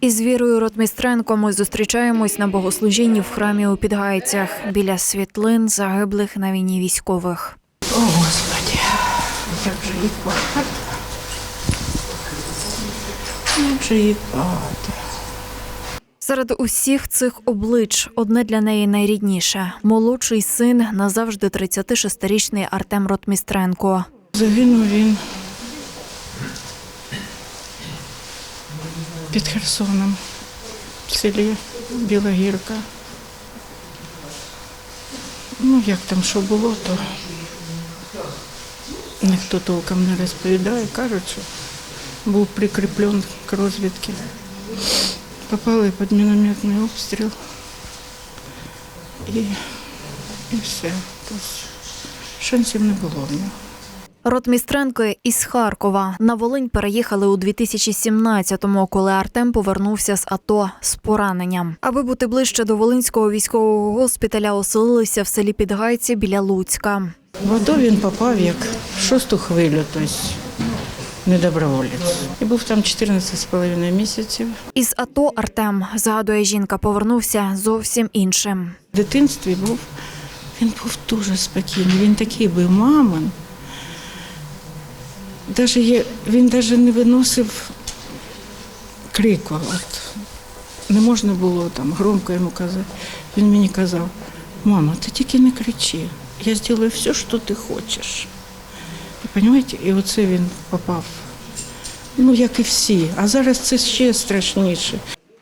Із Вірою Ротмістренко ми зустрічаємось на богослужінні в храмі у Підгайцях біля світлин загиблих на війні військових. О, Господи, як же їх багато. Як же їх багато. Серед усіх цих облич одне для неї найрідніше молодший син назавжди 36-річний Артем Ротмістренко. Загинув він під Херсоном в селі Біла Гірка. Ну, як там що було, то ніхто толком не розповідає. Кажуть, що був прикріплен к розвідці. Попали під мінометний обстріл. І, і все. Тобто шансів не було в нього. Ротмістренко із Харкова на Волинь переїхали у 2017-му, коли Артем повернувся з АТО з пораненням. Аби бути ближче до Волинського військового госпіталя, оселилися в селі Підгайці біля Луцька. В АТО він попав як в шосту хвилю, тобто недоброволець. І був там 14,5 місяців. Із АТО Артем, згадує жінка, повернувся зовсім іншим. В дитинстві був, він був дуже спокійний, він такий був мамин. Даже є, він навіть не виносив крику. От. Не можна було там громко йому казати. Він мені казав, мама, ти тільки не кричи, я зроблю все, що ти хочеш. І розумієте, і оце він попав. Ну, як і всі. А зараз це ще страшніше.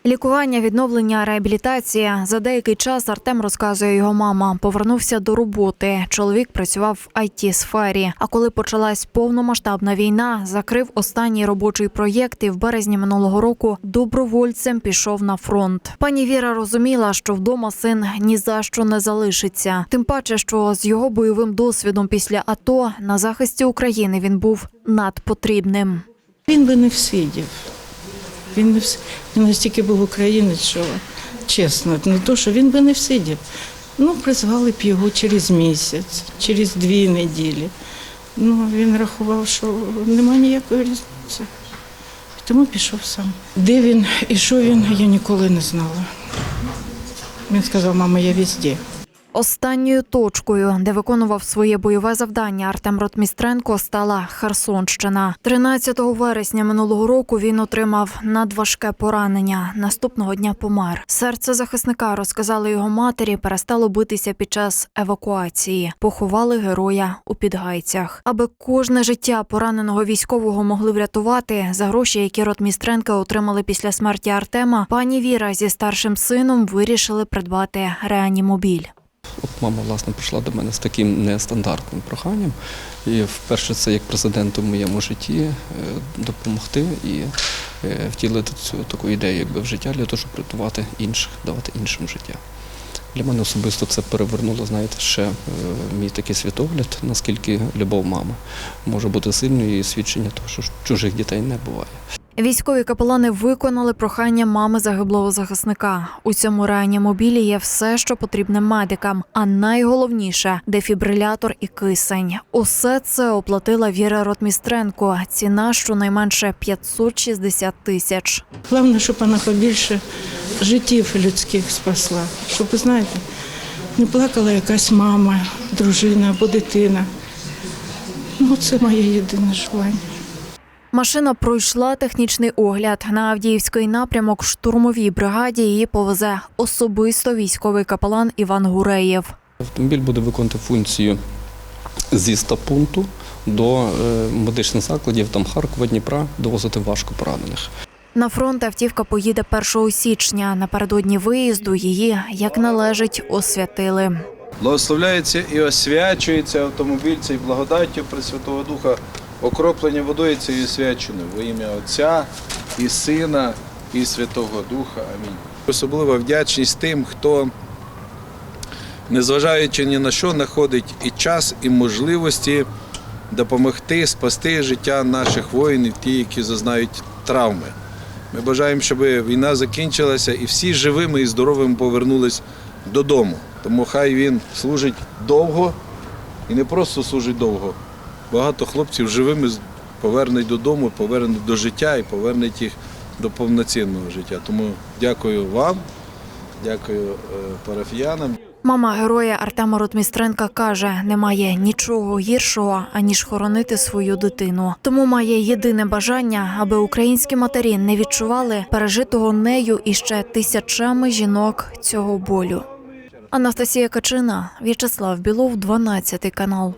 Лікування, відновлення, реабілітація. За деякий час Артем розказує його мама. Повернувся до роботи. Чоловік працював в it сфері. А коли почалась повномасштабна війна, закрив останній робочий проєкт і в березні минулого року добровольцем пішов на фронт. Пані Віра розуміла, що вдома син ні за що не залишиться. Тим паче, що з його бойовим досвідом після АТО на захисті України він був надпотрібним. Він би не всидів. Він не настільки був українець, що чесно, не то, що він би не всидів. Ну, призвали б його через місяць, через дві неділі. Ну, він рахував, що нема ніякої різниці. Тому пішов сам. Де він і що він, я ніколи не знала. Він сказав, мама, я везде. Останньою точкою, де виконував своє бойове завдання Артем Ротмістренко, стала Херсонщина. 13 вересня минулого року він отримав надважке поранення. Наступного дня помер. Серце захисника розказали його матері, перестало битися під час евакуації. Поховали героя у підгайцях. Аби кожне життя пораненого військового могли врятувати за гроші, які Ротмістренка отримали після смерті Артема. Пані Віра зі старшим сином вирішили придбати реанімобіль. Мама власне прийшла до мене з таким нестандартним проханням. І вперше це як президенту в моєму житті е, допомогти і е, втілити цю таку ідею якби в життя для того, щоб рятувати інших, давати іншим життя. Для мене особисто це перевернуло, знаєте, ще е, мій такий світогляд, наскільки любов мами може бути сильною і свідчення того, що чужих дітей не буває. Військові капелани виконали прохання мами загиблого захисника. У цьому реанімобілі є все, що потрібне медикам. А найголовніше дефібрилятор і кисень. Усе це оплатила Віра Ротмістренко. Ціна щонайменше 560 тисяч. Головне, щоб вона побільше життів людських спасла. Щоб, ви знаєте, не плакала якась мама, дружина або дитина. Ну, це моє єдине желання. Машина пройшла технічний огляд на Авдіївський напрямок штурмовій бригаді. Її повезе особисто військовий капелан Іван Гуреєв. Автомобіль буде виконувати функцію зі стапункту до е, медичних закладів там Харкова, Дніпра, довозити важко поранених. На фронт автівка поїде 1 січня. Напередодні виїзду її, як належить, освятили. Благословляється і освячується автомобіль цей благодаттю Пресвятого Духа, окроплення водою цією освяченою во ім'я Отця і Сина, і Святого Духа. Амінь. Особлива вдячність тим, хто, незважаючи ні на що, знаходить і час, і можливості допомогти спасти життя наших воїнів, ті, які зазнають травми. Ми бажаємо, щоб війна закінчилася і всі живими і здоровими повернулись додому. Тому хай він служить довго і не просто служить довго. Багато хлопців живими повернуть додому, повернуть до життя і повернуть їх до повноцінного життя. Тому дякую вам, дякую е, парафіянам. Мама героя Артема Ротмістренка каже, немає нічого гіршого, аніж хоронити свою дитину. Тому має єдине бажання, аби українські матері не відчували пережитого нею і ще тисячами жінок цього болю. Анастасія Качина, В'ячеслав Білов, 12 канал.